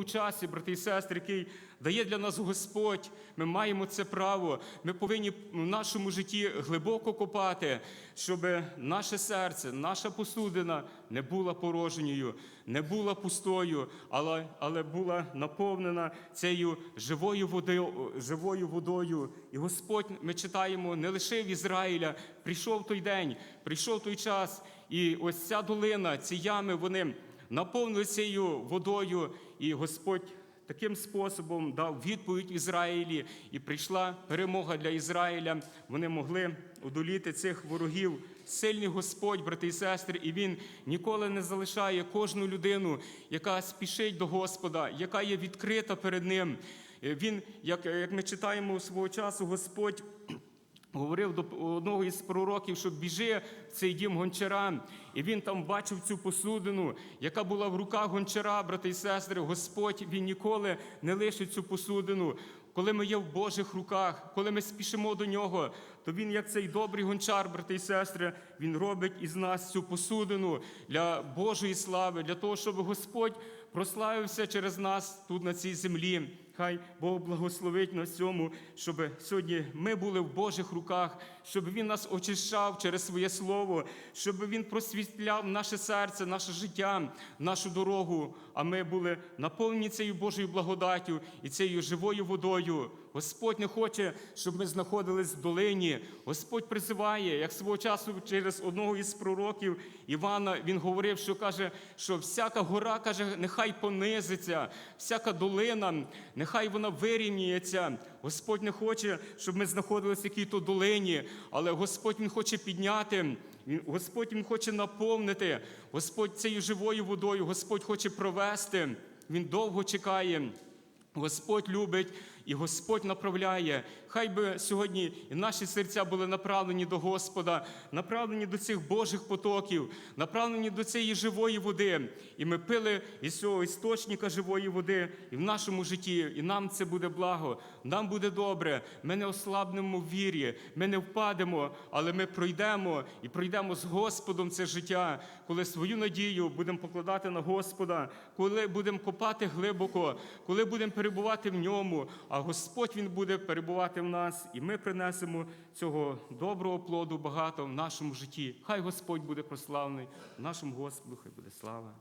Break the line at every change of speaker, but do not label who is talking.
тому часі, брати і сестри, який дає для нас Господь. Ми маємо це право. Ми повинні в нашому житті глибоко копати, щоб наше серце, наша посудина не була порожньою, не була пустою, але, але була наповнена цією живою водою, живою водою. І Господь, ми читаємо, не лише в Ізраїля, прийшов той день, прийшов той час, і ось ця долина, ці ями, вони наповнилися цією водою, і Господь таким способом дав відповідь Ізраїлі, і прийшла перемога для Ізраїля. Вони могли одоліти цих ворогів. Сильний Господь, брати і сестри, і Він ніколи не залишає кожну людину, яка спішить до Господа, яка є відкрита перед Ним. Е, Він, як, як ми читаємо свого часу, Господь говорив до одного із пророків, що біжи в цей дім гончара. І він там бачив цю посудину, яка була в руках гончара, брати і сестри. Господь він ніколи не лишить цю посудину. Коли ми є в Божих руках, коли ми спішимо до нього, то він, як цей добрий гончар, брати і сестри, він робить із нас цю посудину для Божої слави, для того, щоб Господь прославився через нас тут на цій землі. Хай Бог благословить на цьому, щоб сьогодні ми були в Божих руках, щоб Він нас очищав через своє слово, щоб Він просвітляв наше серце, наше життя, нашу дорогу. А ми були наповнені цією Божою благодаттю і цією живою водою. Господь не хоче, щоб ми знаходились в долині. Господь призиває, як свого часу через одного із пророків Івана він говорив, що каже, що всяка гора каже, нехай понизиться, всяка долина, нехай вона вирівнюється. Господь не хоче, щоб ми знаходилися в якій-то долині, але Господь Він хоче підняти. Господь Він хоче наповнити, Господь цією живою водою, Господь хоче провести. Він довго чекає. Господь любить і Господь направляє. Хай би сьогодні наші серця були направлені до Господа, направлені до цих Божих потоків, направлені до цієї живої води. І ми пили із цього істочника живої води і в нашому житті. І нам це буде благо, нам буде добре. Ми не ослабнемо в вірі, ми не впадемо, але ми пройдемо і пройдемо з Господом це життя, коли свою надію будемо покладати на Господа, коли будемо копати глибоко, коли будемо перебувати в ньому, а Господь Він буде перебувати в нас, і ми принесемо цього доброго плоду багато в нашому житті. Хай Господь буде прославлений, нашому Господу, хай буде слава.